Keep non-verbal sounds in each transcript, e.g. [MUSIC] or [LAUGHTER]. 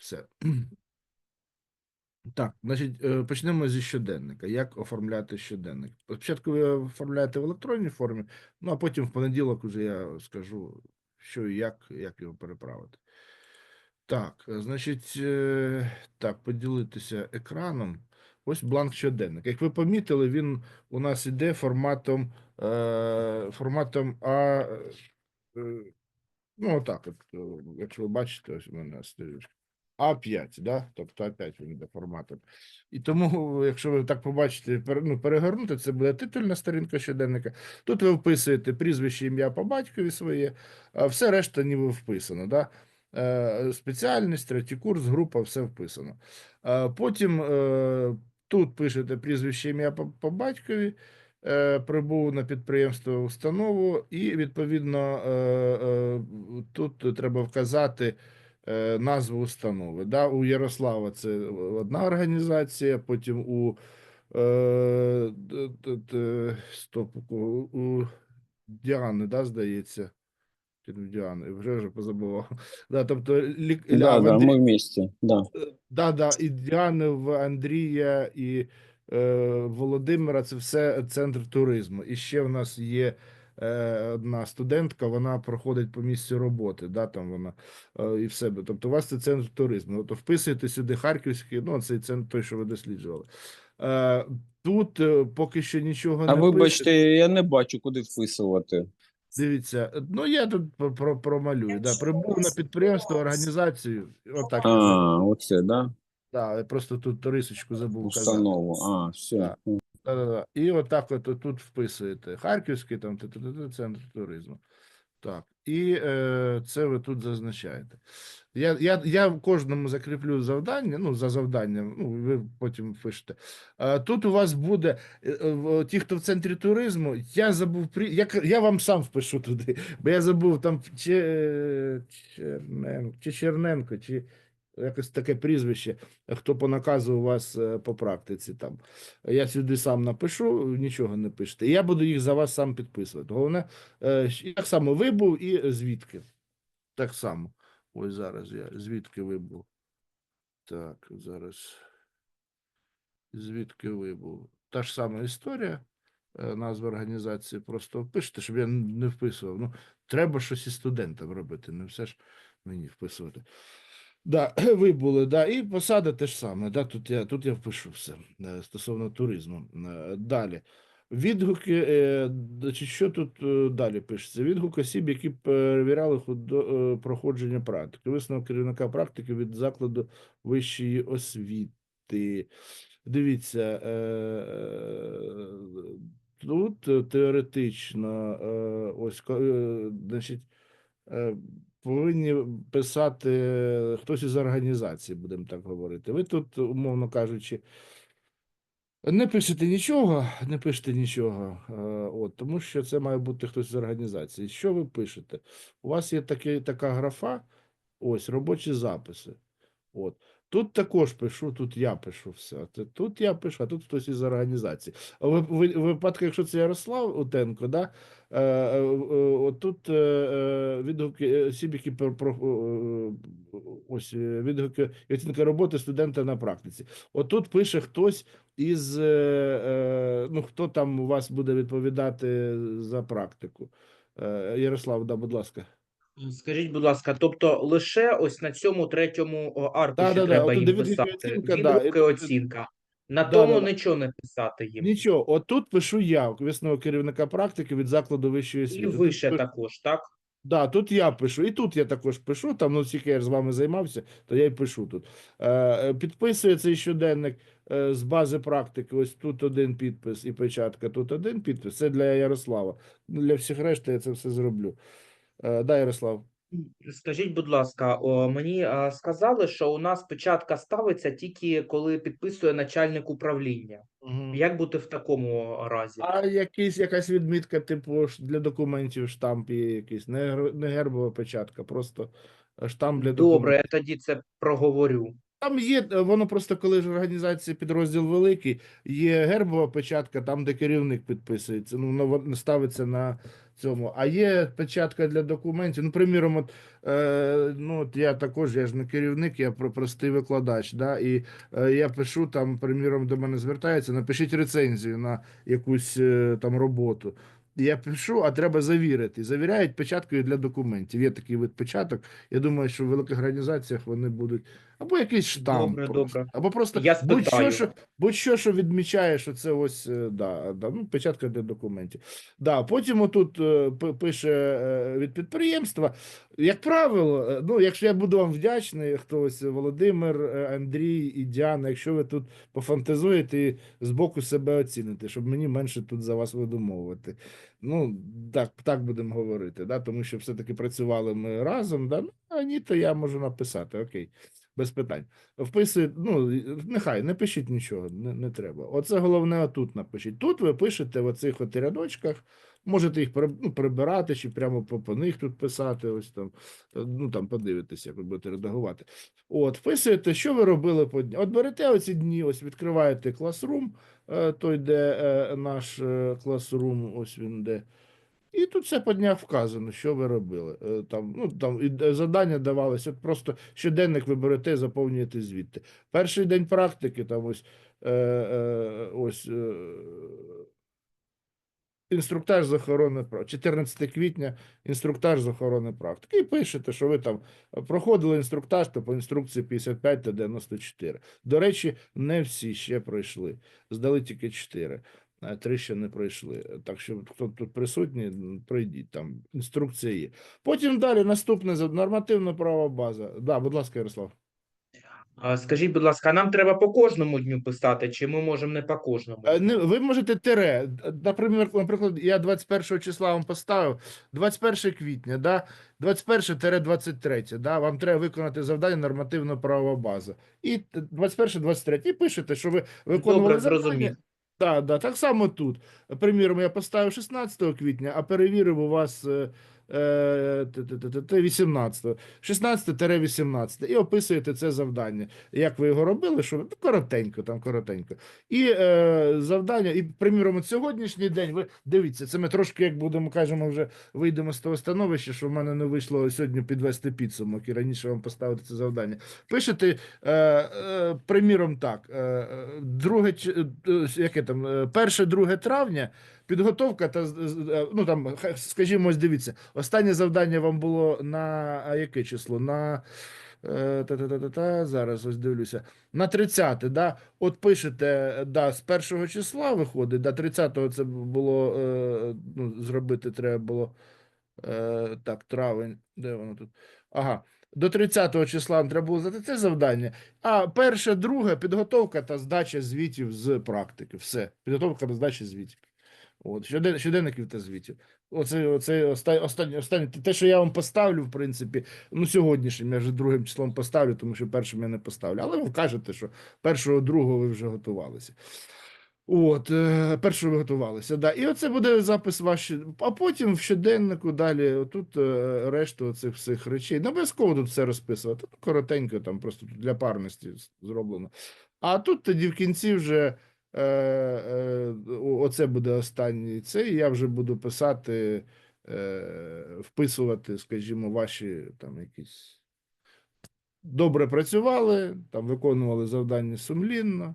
Все. Так, значить, е, почнемо зі щоденника. Як оформляти щоденник? Спочатку ви оформляєте в електронній формі, ну а потім в понеділок уже я скажу, що і як, як його переправити. Так, значить, е, так, поділитися екраном. Ось бланк щоденник. Як ви помітили, він у нас іде форматом, е, форматом А. Ну, отак, от, якщо ви бачите, ось у мене сторіночка. А5, да? тобто А5 він іде форматом. І тому, якщо ви так побачите, ну, перегорнути, це буде титульна сторінка щоденника. Тут ви вписуєте прізвище, ім'я по батькові своє, а все решта ніби вписано. Да? Е, Спеціальність, третій курс, група, все вписано. Е, Потім е, тут пишете прізвище, ім'я по, батькові, прибув на підприємство установу, і відповідно тут треба вказати назву установи. Да? У Ярослава це одна організація, потім у е, стоп, у, у Діани, да, здається. Діани, вже вже позабував. Да, тобто, лік... Да, в да, Андрі- мы вместе, да. Да, да, і Діани в Андрія і е, Володимира це все центр туризму. І ще в нас є е, одна студентка, вона проходить по місцю роботи, да, там вона е, і в себе. Тобто, у вас це центр туризму. Тобто вписуєте сюди Харківський, ну, цей центр той, що ви досліджували. Е, тут е, поки що нічого А не вибачте, пише. я не бачу, куди вписувати. Дивіться, е, ну я тут про, про, промалюю. Да, прибув на підприємство, організацію. Отак. А, оце, да? Да, просто тут рисочку забув казати. А, все. Да. Да-да-да. І отак от тут вписуєте. Харківський там центр туризму. Так. І е, це ви тут зазначаєте. Я, я, я в кожному закріплю завдання, ну, за завданням, ну, ви потім пишете. Е, тут у вас буде е, е, ті, хто в центрі туризму, я забув при. Я, я вам сам впишу туди, бо я забув там Че- Черненко, чи Черненко, чи якось таке прізвище, хто по наказу у вас е, по практиці там. Я сюди сам напишу, нічого не пишете. Я буду їх за вас сам підписувати. Головне, е, як саме вибув і звідки. Так само. Ось зараз я звідки вибув. Так, зараз. Звідки вибув. Та ж сама історія. е, Назва організації просто впишете, щоб я не вписував. Ну, треба щось із студентам робити, не все ж мені вписувати. Да, [CLEARS THROAT] ви були, да, і посада те ж саме. Да, тут я тут я впишу все е, стосовно туризму. Е, Далі. Відгуки, е, значить, що тут далі пишеться? Відгук осіб, які перевіряли проходження практики. Висновок керівника практики від закладу вищої освіти. Дивіться, тут теоретично, ось, значить, повинні писати хтось із організації, будемо так говорити. Ви тут, умовно кажучи, не пишете нічого, не пишете нічого, е, от, тому що це має бути хтось з організації. Що ви пишете? У вас є таке, така графа, ось робочі записи. От. Тут також пишу, тут я пишу все. Тут я пишу, а тут хтось із організації. А в, в, в випадку, якщо це Ярослав Утенко, да, е, е, е, отут е, е, відгуки осіб, які про, про, е, ось е, відгуки оцінка роботи студента на практиці. Отут пише хтось із, е, е, ну, хто там у вас буде відповідати за практику. Е, Ярослав, да, будь ласка. Скажіть, будь ласка, тобто лише ось на цьому третьому аркуші Да-да-да, треба отут їм писати. оцінка, Відгуки, да, і оцінка. На Да-да-да. тому нічого не писати їм. Нічого, отут пишу я, висновок керівника практики від закладу вищої І освіти. Тут вище пишу- також, так? Да, тут я пишу, і тут я також пишу. Там, ну, тільки я з вами займався, то я й пишу тут. Е, е, підписує цей щоденник е, з бази практики. Ось тут один підпис і печатка, тут один підпис. Це для Ярослава. Ну, Для всіх решти я це все зроблю. Е, да, Ярослав. Скажіть, будь ласка, о, мені а, сказали, що у нас печатка ставиться тільки коли підписує начальник управління. Як бути в такому разі? А якийсь, якась відмітка, типу, для документів, штамп є якийсь, не, не гербова печатка, просто штамп для Добре, я тоді це проговорю. Там є, е, воно просто коли ж організація підрозділ великий, є гербова печатка, там, де керівник підписується. Ну, воно вон- ставиться на цьому. А є печатка для документів. Ну, приміром, от, е, ну, от я також, я ж не керівник, я про простий викладач. Да, і е, я пишу там, приміром, до мене звертається, напишіть рецензію на якусь е, там роботу. Я пишу, а треба завірити. Завіряють печаткою для документів. Є такий вид печаток. Я думаю, що в великих організаціях вони будуть або якийсь штамп, Добре, просто, добре. або просто Я будь-що, що, будь-що, що відмічає, що це ось е, да, да, ну, печатка для документів. Да, потім отут е, пише е, від підприємства. Як правило, ну, якщо я буду вам вдячний, хтось Володимир, Андрій і Діана, якщо ви тут пофантазуєте і з боку себе оціните, щоб мені менше тут за вас видумовувати. Ну, так, так будемо говорити, да? тому що все-таки працювали ми разом, да? ну, а ні, то я можу написати, окей, без питань. Вписує, ну, нехай, не пишіть нічого, не, не треба. Оце головне отут напишіть. Тут ви пишете в оцих от рядочках, можете їх ну, прибирати чи прямо по, по них тут писати, ось там, е, ну там подивитися, як ви будете редагувати. От, вписуєте, що ви робили по дні. От берете оці дні, ось відкриваєте Classroom, е, той, де е, наш е, Classroom, ось він де. І тут все по днях вказано, що ви робили. Е, Там, ну, там і д- завдання давалося, просто щоденник ви берете, заповнюєте звідти. Перший день практики, там ось, е, е, ось е, інструктаж з охорони прав. 14 квітня інструктаж з охорони практики. І пишете, що ви там проходили інструктаж то по інструкції 55 та 94. До речі, не всі ще пройшли. Здали тільки 4. Три ще не пройшли. Так що, хто тут присутній, пройдіть, там інструкція є. Потім далі наступне нормативна права база. Да, будь ласка, Ярослав. Скажіть, будь ласка, а нам треба по кожному дню писати, чи ми можемо не по кожному? Е, Не, ви можете тире. Наприклад, наприклад, я 21 числа вам поставив 21 квітня, да? 21-23, да? вам треба виконати завдання нормативно правова база. І 21-23, і пишете, що ви виконували Добре, завдання. Так, да, так само тут. Приміром, я поставив 16 квітня, а перевірив у вас е, 18, 16-18, і описуєте це завдання. Як ви його робили, що коротенько, там коротенько. І е, завдання, і приміром, сьогоднішній день, ви дивіться, це ми трошки, як будемо кажемо, вже вийдемо з того становища, що в мене не вийшло сьогодні підвести підсумок і раніше вам поставити це завдання. Пишете, е, е, приміром, так, е, друге, яке там, перше, друге травня, підготовка та, е, ну там, скажімо, ось дивіться, останнє завдання вам було на, а яке число? На, е, та-та-та-та, зараз ось дивлюся, на 30, да? От пишете, да, з першого числа виходить, да, 30-го це було, е, ну, зробити треба було, так, травень, де воно тут? Ага. До 30 числа треба було здати це завдання. А перше, друге підготовка та здача звітів з практики. Все. Підготовка та здача звітів. От, щоден, щоденників та звітів. Оце, оце останнє, останнє. Те, що я вам поставлю, в принципі, ну сьогоднішнім я вже другим числом поставлю, тому що першим я не поставлю. Але ви кажете, що першого, другого ви вже готувалися. От, е, першого ви готувалися, да. І оце буде запис ваш, а потім в щоденнику далі, тут е, решту цих всіх речей. Не обов'язково тут все розписувати. Коротенько, там просто для парності зроблено. А тут тоді в кінці вже оце буде останній цей. Я вже буду писати, е, вписувати, скажімо, ваші там якісь добре працювали, там виконували завдання сумлінно.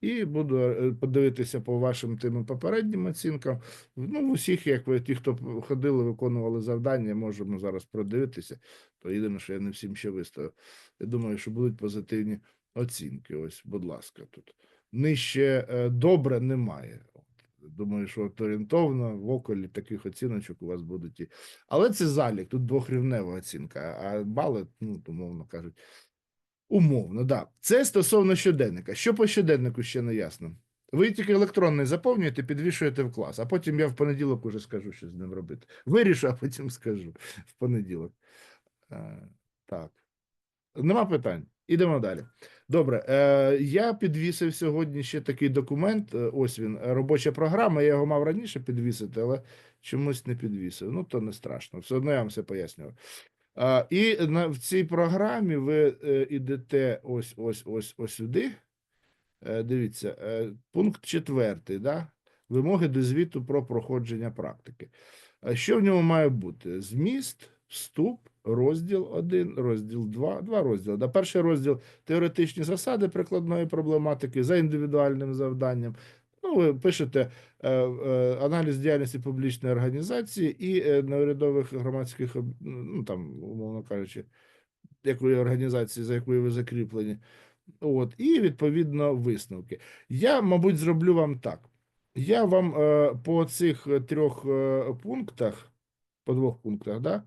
І буду е, подивитися по вашим тим попереднім оцінкам. Ну, в усіх, як ви ті, хто ходили, виконували завдання, можемо зараз продивитися. То єдине, що я не всім ще виставив. Я думаю, що будуть позитивні оцінки. Ось, будь ласка, тут. Нижче е, добре немає. Думаю, що орієнтовно в околі таких оціночок у вас будуть. І... Але це залік, тут двохрівнева оцінка, а бали, ну, умовно кажуть, Умовно, да. Це стосовно щоденника. Що по щоденнику ще не ясно. Ви тільки електронний заповнюєте, підвішуєте в клас, а потім я в понеділок уже скажу, що з ним робити. Вирішу, а потім скажу в понеділок. Е, так. Нема питань. Ідемо далі. Добре. Е, я підвісив сьогодні ще такий документ. е, Ось він, е, робоча програма. Я його мав раніше підвісити, але чомусь не підвісив. Ну, то не страшно. Все одно я вам все пояснював. А, і на, в цій програмі ви е, ідете ось ось ось ось сюди. Е, дивіться, е, пункт четвертий, да? вимоги до звіту про проходження практики. А що в ньому має бути? Зміст, вступ, розділ 1, розділ 2, два розділи. Да, перший розділ теоретичні засади прикладної проблематики за індивідуальним завданням. Ну, ви пишете е, е, аналіз діяльності публічної організації і е, неурядових громадських, ну там, умовно кажучи, якої організації, за якою ви закріплені. От, і відповідно висновки. Я, мабуть, зроблю вам так. Я вам е, по цих трьох е, пунктах, по двох пунктах, да,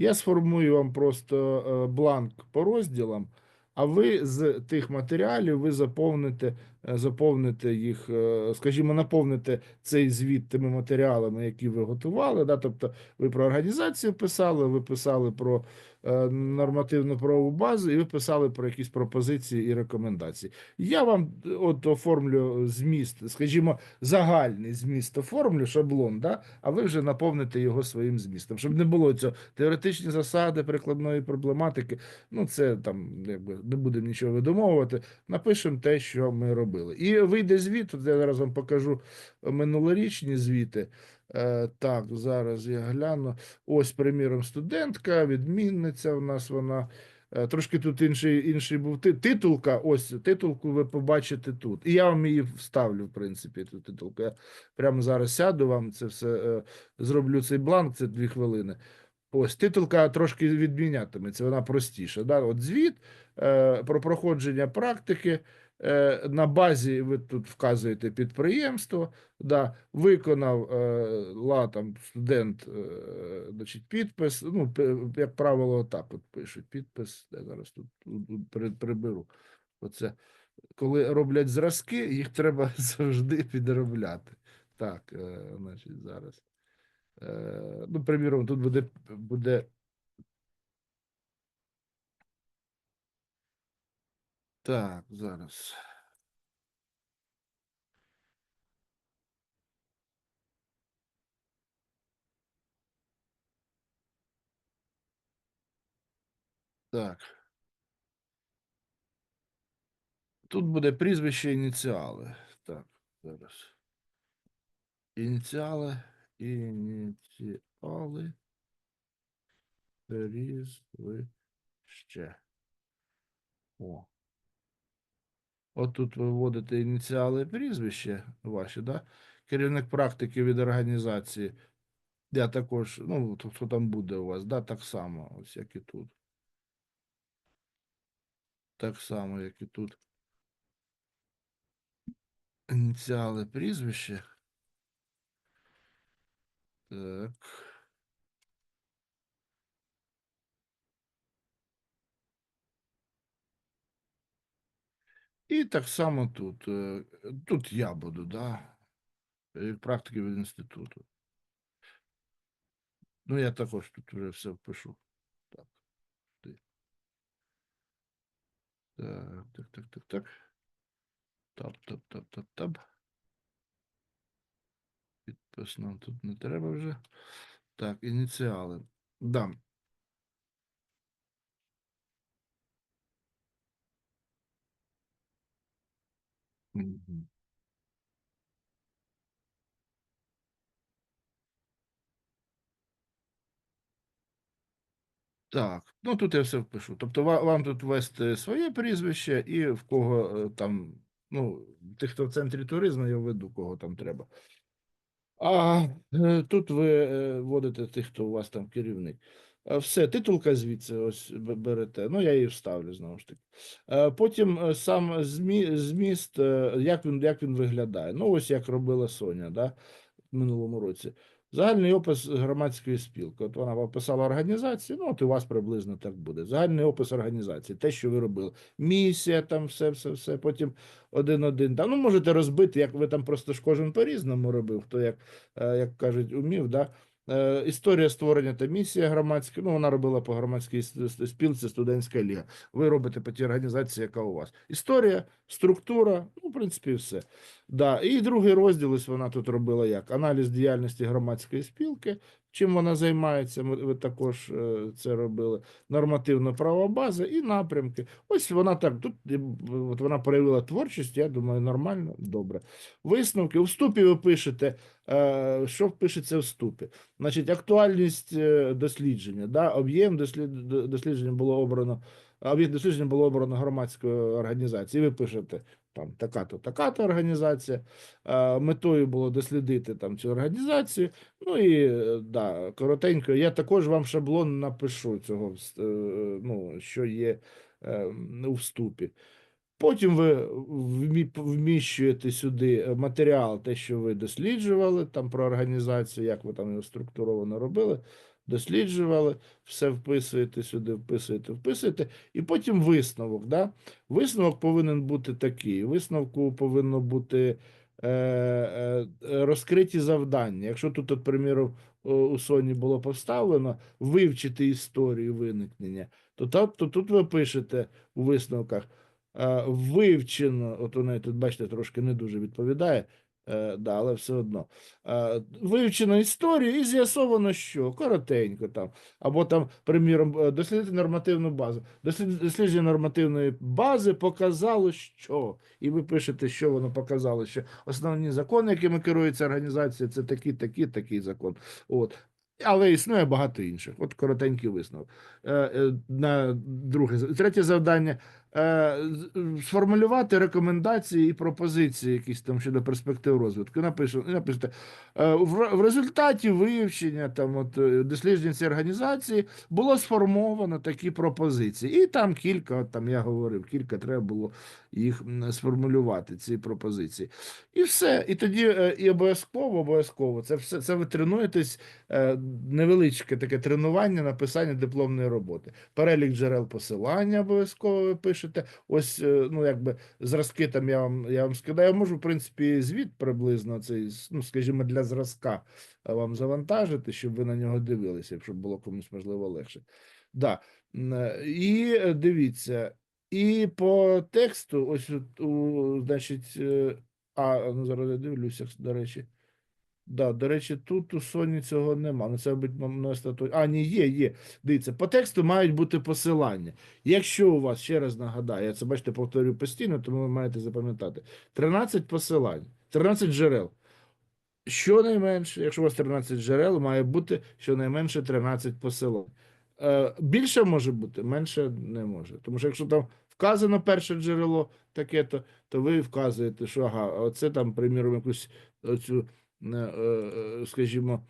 я сформую вам просто е, бланк по розділам, а ви з тих матеріалів ви заповните, е, заповните їх, е, скажімо, наповните цей звіт тими матеріалами, які ви готували. Да, тобто ви про організацію писали, ви писали про е, нормативну правову базу, і ви писали про якісь пропозиції і рекомендації. Я вам от оформлю зміст, скажімо, загальний зміст оформлю, шаблон, да? а ви вже наповните його своїм змістом, щоб не було цього теоретичні засади прикладної проблематики. Ну, це там якби не будемо нічого видумовувати. Напишемо те, що ми робили. І вийде звіт. От я зараз вам покажу минулорічні звіти. Е, так, зараз я гляну. Ось, приміром, студентка, відмінниця у нас вона. Е, Трошки тут інший, інший був титулка. Ось титулку ви побачите тут. І я вам її вставлю, в принципі, ту титулку. Я прямо зараз сяду вам це все е, зроблю цей бланк, це дві хвилини. Ось титулка трошки відмінятиметься, вона простіша. Да? От звіт про проходження практики. Е, на базі ви тут вказуєте підприємство, да, виконав е, ла там студент, е, значить, підпис. Ну, як правило, так от пишуть підпис. Я зараз тут, приберу. Оце коли роблять зразки, їх треба [LAUGHS] завжди підробляти. Так, е, значить, зараз. Е, ну, приміром, тут буде, буде. Так, зараз. Так. Тут буде прізвище ініціали. Так, зараз. Ініціали, ініціали. Прізвище. О. От тут ви вводите ініціали прізвище ваші, да? Керівник практики від організації. Я також, ну, то, хто там буде у вас, да, так само, ось як і тут. Так само, як і тут. Ініціали прізвище. Так. І так само тут. е, Тут я буду, да. е, Практики від інституту. Ну, я також тут вже все впишу. Так. Так, так, так, так, так. Тап, тап, тап, тап, тап. Підпис нам тут не треба вже. Так, ініціали. Да. Так, ну тут я все впишу. Тобто ва- вам тут ввести своє прізвище і в кого е, там, ну, тих, хто в центрі туризму, я введу, кого там треба. А е, тут ви е, вводите тих, хто у вас там керівник. Е, Все, титулка звідси ось берете. Ну, я її вставлю знову ж таки. Е, Потім е, сам змі, зміст, як він, як він виглядає. Ну, ось як робила Соня, да, в минулому році. Загальний опис громадської спілки. От вона описала організацію, ну от і у вас приблизно так буде. Загальний опис організації, те, що ви робили. Місія, там все, все, все. Потім один-один. Ну, можете розбити, як ви там просто ж кожен по-різному робив, хто як, як кажуть, умів. Да? Е, Історія створення та місія громадська. Ну, вона робила по громадській спілці студентська ліга. Ви робите по тій організації, яка у вас. Історія, структура, ну, в принципі, все. Да. І другий розділ, ось вона тут робила як? Аналіз діяльності громадської спілки. чим вона займається. Ми ви також е, це робили. Нормативно-правова база і напрямки. Ось вона так. Тут е, от вона проявила творчість. Я думаю, нормально, добре. Висновки у вступі ви пишете. е, Що пишеться в вступі? Значить, актуальність дослідження, да, об'єм дослід, дослідження було обрано, об'єкт дослідження було обрано громадською організацією. Ви пишете там така-то, така-то організація. Е, Метою було дослідити там цю організацію. Ну і е, да, коротенько, я також вам шаблон напишу цього, е, ну, що є е, у вступі. Потім ви вміщуєте сюди матеріал, те, що ви досліджували, там про організацію, як ви там його структуровано робили, досліджували, все вписуєте сюди, вписуєте, вписуєте, і потім висновок. Да? Висновок повинен бути такий. Висновку повинно бути е, е, розкриті завдання. Якщо тут, от, приміром, у Соні було поставлено вивчити історію виникнення, то, та- то тут ви пишете у висновках е, вивчено, от у неї тут, бачите, трошки не дуже відповідає, да, але все одно. Е, Вивчено історію і з'ясовано, що коротенько там, або там, приміром, е, дослідити нормативну базу. Дослідження нормативної бази показало, що. І ви пишете, що воно показало, що основні закони, якими керується організація, це такий, такий, такий закон. От. Але існує багато інших. От коротенький висновок. Е, е, На друге, третє завдання е, сформулювати рекомендації і пропозиції якісь там щодо перспектив розвитку. Напишу, напишете, е, в, результаті вивчення там от е, досліджень цієї організації було сформовано такі пропозиції. І там кілька, там я говорив, кілька треба було їх сформулювати, ці пропозиції. І все. І тоді е, і обов'язково, обов'язково, це все це ви тренуєтесь е, невеличке таке тренування написання дипломної роботи. Перелік джерел посилання обов'язково ви пишете. Ось, е, ну, якби зразки там я вам, я вам скидаю. Можу, в принципі, звіт приблизно цей, ну, скажімо, для зразка е, вам завантажити, щоб ви на нього дивилися, якщо було комусь можливо легше. Да. Е, І дивіться, і по тексту, ось у, значить, а, ну зараз я дивлюся, до речі. Да, до речі, тут у Соні цього нема. Ну, це мабуть, на остаточно. А, ні, є, є. Дивіться, по тексту мають бути посилання. Якщо у вас, ще раз нагадаю, я це бачите, повторюю постійно, тому ви маєте запам'ятати. 13 посилань, 13 джерел. Щонайменше, якщо у вас 13 джерел, має бути щонайменше 13 посилань. Е, більше може бути, менше не може. Тому що якщо там вказано перше джерело таке, то, то ви вказуєте, що ага, оце там, приміром, якусь оцю, скажімо,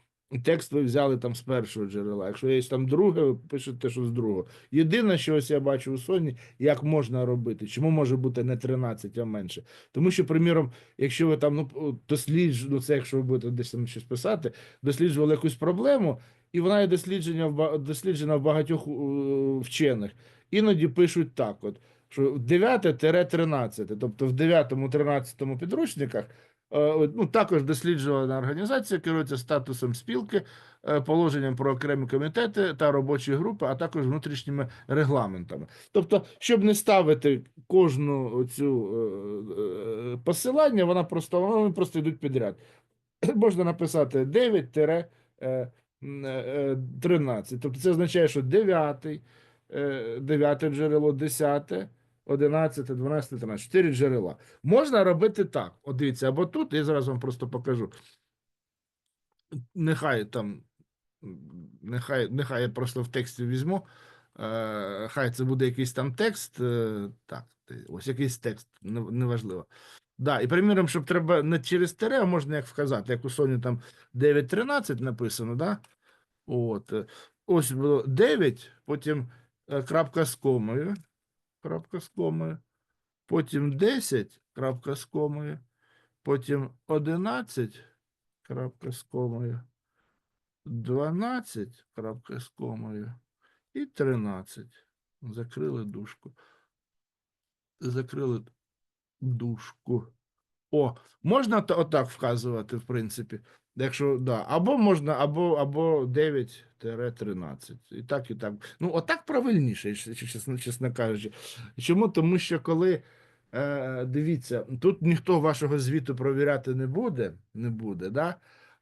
текст ви взяли там з першого джерела. Якщо є там друге, ви пишете, що з другого. Єдине, що ось я бачу у Соні, як можна робити, чому може бути не 13, а менше. Тому що, приміром, якщо ви там ну, досліджуєте, ну це якщо ви будете десь там щось писати, досліджували якусь проблему, і вона є дослідження в досліджена в багатьох е, вчених. Іноді пишуть так: от, що 9-13, тобто в 9-13 підручниках. Е, Ну, також досліджувана організація керується статусом спілки, е, положенням про окремі комітети та робочі групи, а також внутрішніми регламентами. Тобто, щоб не ставити кожну цю е, посилання, вона просто вони просто йдуть підряд. [CLEARS THROAT] Можна написати 9 тире, е, м, е, 13. Тобто це означає, що 9, 9 джерело, 10, 11, 12, 13. 4 джерела. Можна робити так. От дивіться, або тут, я зараз вам просто покажу. Нехай там, нехай, нехай я просто в тексті візьму. Е, Хай це буде якийсь там текст. е, Так, ось якийсь текст, неважливо. Да, і приміром, щоб треба не через тире, а можна як вказати, як у Соні там 9.13 написано, да? От. е, Ось було 9, потім крапка з комою, крапка з комою, потім 10, крапка з комою, потім 11, крапка з комою, 12, крапка з комою, і 13. Закрили дужку. Закрили дужку. О, можна отак вказувати, в принципі. Якщо, да. Або можна, або, або 9-13. І так, і так. Ну, отак правильніше, чесно, чесно кажучи. Чому? Тому що коли, е, дивіться, тут ніхто вашого звіту провіряти не буде, не буде, да?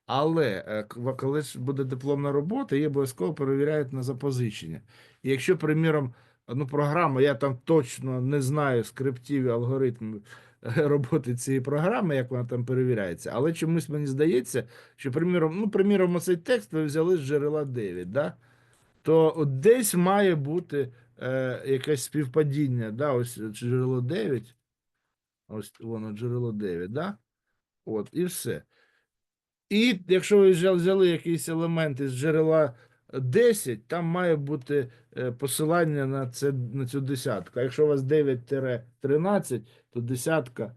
Але е, коли буде дипломна робота, її обов'язково перевіряють на запозичення. І якщо, приміром, ну, програма, я там точно не знаю скриптів і алгоритмів [LAUGHS] роботи цієї програми, як вона там перевіряється, але чомусь мені здається, що, приміром, ну, приміром, оцей текст ви взяли з джерела 9, да? то от десь має бути е, якесь співпадіння, да? ось джерело 9, ось воно джерело 9, да? От, і все. І якщо ви взяли, взяли якийсь елемент із джерела 10, там має бути е, посилання на, це, на цю десятку. А якщо у вас 9-13, то десятка,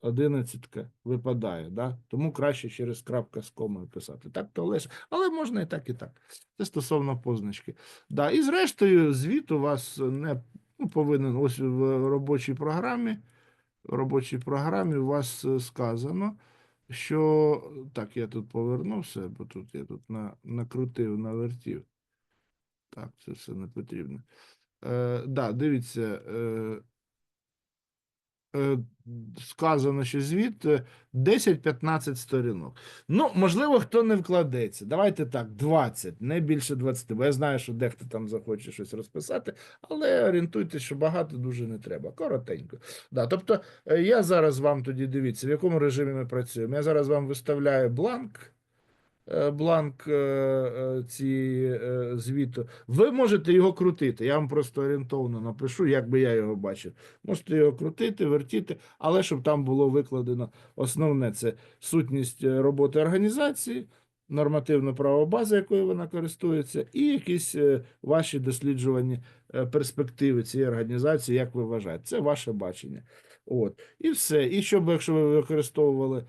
одинадцятка випадає. Да? Тому краще через крапка з комою писати. Так то легше. Але можна і так, і так. Це стосовно позначки. Да. І зрештою, звіт у вас не ну, повинен ось в робочій програмі. В робочій програмі у вас е, сказано, що так, я тут повернувся, бо тут я тут на, накрутив, навертів. Так, це все не потрібно. Е, да, дивіться, е, сказано, що звіт е, 10-15 сторінок. Ну, можливо, хто не вкладеться. Давайте так, 20, не більше 20, бо я знаю, що дехто там захоче щось розписати, але орієнтуйтесь, що багато дуже не треба. Коротенько. Да, тобто, е, я зараз вам тоді дивіться, в якому режимі ми працюємо. Я зараз вам виставляю бланк. Е, Бланк е, е, е, звіту. Ви можете його крутити. Я вам просто орієнтовно напишу, як би я його бачив. Можете його крутити, вертіти, але щоб там було викладено основне це сутність роботи організації, нормативна права база, якою вона користується, і якісь ваші досліджувані перспективи цієї організації, як ви вважаєте. Це ваше бачення. От. І все. І щоб, якщо ви використовували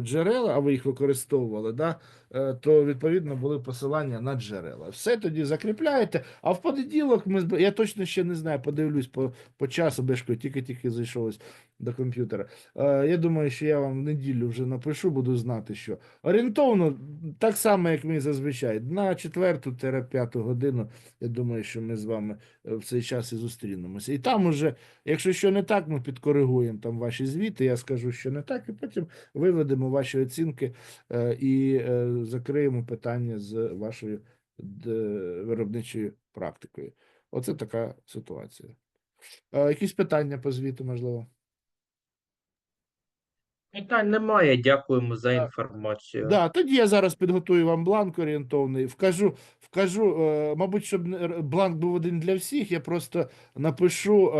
джерела, а ви їх використовували, да, е, то відповідно були посилання на джерела. Все тоді закріпляєте. А в понеділок ми я точно ще не знаю, подивлюсь по, по часу, бешко, тільки-тільки зайшов до комп'ютера. Е, я думаю, що я вам в неділю вже напишу, буду знати, що орієнтовно, так само, як ми зазвичай, на четверту-п'яту годину. Я думаю, що ми з вами е, в цей час і зустрінемося. І там уже, якщо що не так, ми підкоригуємо там ваші звіти. Я скажу, що не так, і потім виведемо ваші оцінки е, і е, закриємо питання з вашою виробничою практикою. Оце така ситуація. Якісь питання по звіту, можливо? Питань немає. Дякуємо за Так. інформацію. Да, тоді я зараз підготую вам бланк орієнтовний. Вкажу, вкажу, е, мабуть, щоб бланк був один для всіх, я просто напишу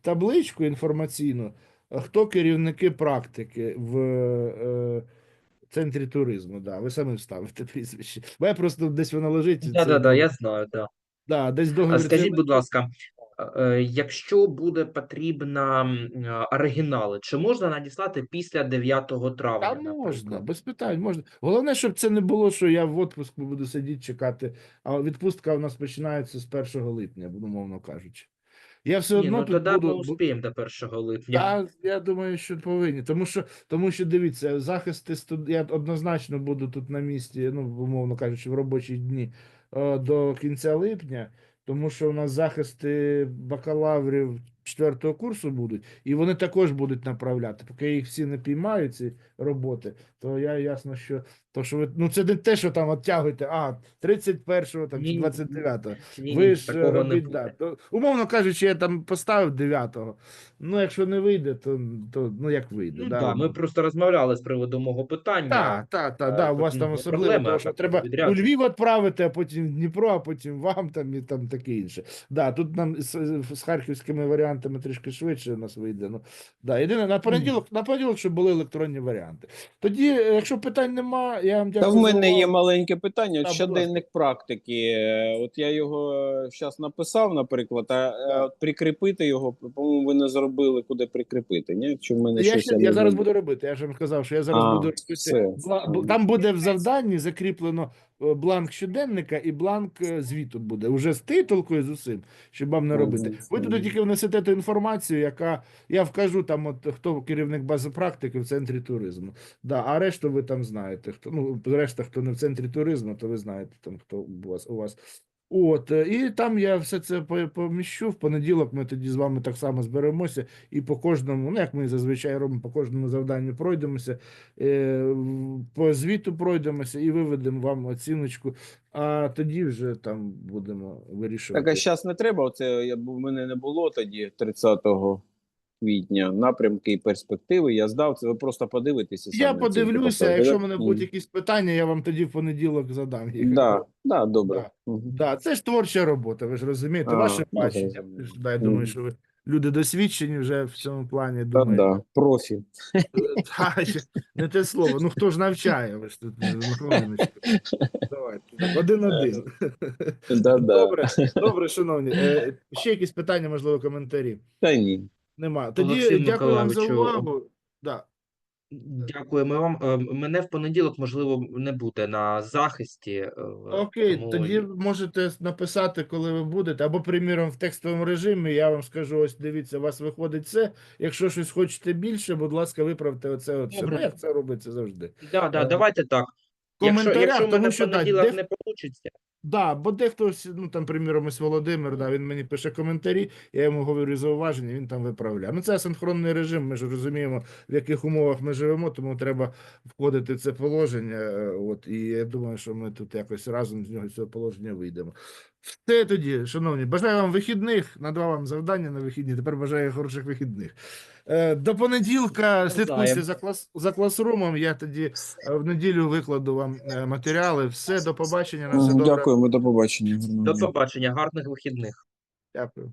табличку інформаційну, хто керівники практики в е, центрі туризму. Да, ви самі вставите [LAUGHS] прізвище. Бо я просто десь воно лежить. і Да, да, да, я знаю, да. да, десь договір. скажіть, будь ласка, е, якщо буде потрібна е, оригінали, чи можна надіслати після 9 травня, Та можна, без питань можна. Головне, щоб це не було, що я в відпуску буду сидіти чекати, а відпустка у нас починається з 1 липня, умовно кажучи. Я все Ні, одно ну тут тоді буду. ми успіємо до 1 липня. Та, я думаю, що повинні. Тому що, тому що дивіться, захисти студ... я однозначно буду тут на місці, ну, умовно кажучи, в робочі дні е, до кінця липня, тому що у нас захисти бакалаврів четвертого курсу будуть, і вони також будуть направляти. Поки їх всі не піймають, ці роботи, то я ясно, що то, що ви ну це не те, що там оттягуєте, а 31-го там чи Ні, 29-го. Ви ж робіть, да. То, умовно кажучи, я там поставив 9-го. Ну, якщо не вийде, то, то ну як вийде. Ну да, так, ми просто розмовляли з приводу мого питання. так, так, так, Е, да, у вас там особливо, проблема, тому що треба у. Львів відправити, а потім в Дніпро, а потім вам там і там таке інше. Да, тут нам з, з харківськими варіантами трішки швидше у нас вийде. Ну, да, єдине, на понеділок, на понеділок, щоб були електронні варіанти. Тоді, е, якщо питань нема, я вам Та дякую. в мене є маленьке питання. Так, щоденник практики. Е, От я його зараз написав, наприклад, а е, от прикріпити його, по-моєму, ви не зробили, куди прикріпити. Ні? Чи в мене Я, щось ще, я я зараз буду робити. Я ж вам сказав, що я зараз А, буду робити. все. Там буде в завданні закріплено е, бланк щоденника і бланк е, звіту буде уже з титулкою з усім, щоб вам не робити. Ви туди тільки внесете ту інформацію, яка я вкажу там, от хто керівник бази практики в центрі туризму. Да, а решту ви там знаєте. Хто ну решта, хто не в центрі туризму, то ви знаєте там, хто у вас у вас. От, е, і там я все це поміщу. В понеділок ми тоді з вами так само зберемося і по кожному, ну як ми зазвичай робимо, по кожному завданню пройдемося, е, по звіту пройдемося і виведемо вам оціночку. А тоді вже там будемо вирішувати. Так, а зараз не треба. Оце я в мене не було тоді 30 квітня. Напрямки і перспективи. Я здав це. Ви просто подивитеся. Я подивлюся, якщо в мене будуть якісь питання, я вам тоді в понеділок задам їх. Да, да, добре. Да. Мгм. Да, це ж творча робота, ви ж розумієте, А, ваше ну, бачення. Да, я думаю, що ви люди досвідчені вже в цьому плані. Думаю, да, профі. Та, не те слово. Ну хто ж навчає? Ви ж тут ну. Давайте. Один-один. Да, да. Добре, добре, шановні. Е, Ще якісь питання, можливо, коментарі? Та ні. Нема. Тоді Олексію дякую вам за Миколайовичу, увагу. Да. Дякуємо вам. Е, Мене в понеділок, можливо, не буде на захисті. е, Окей, тому тоді можете написати, коли ви будете, або, приміром, в текстовому режимі. Я вам скажу: ось дивіться, у вас виходить це. Якщо щось хочете більше, будь ласка, виправте оце. оце. Добре. Ну, як це робиться завжди. Да, да, Е, давайте так. В Якщо, коментарях, якщо в мене тому в що да, понеділок дехто- не вийде, Да, бо дехто ну там, приміром, ось Володимир, да, він мені пише коментарі, я йому говорю зауваження, він там виправляє. Ну, це асинхронний режим, ми ж розуміємо, в яких умовах ми живемо, тому треба входити в це положення. е, От, і я думаю, що ми тут якось разом з нього з цього положення вийдемо. Все тоді, шановні, бажаю вам вихідних, надав вам завдання на вихідні, тепер бажаю хороших вихідних. Е, До понеділка слідкуйте за, клас, за класрумом, я тоді е, в неділю викладу вам е, матеріали. Все, до побачення, на все добре. Дякуємо, до побачення. до побачення, гарних вихідних. Дякую.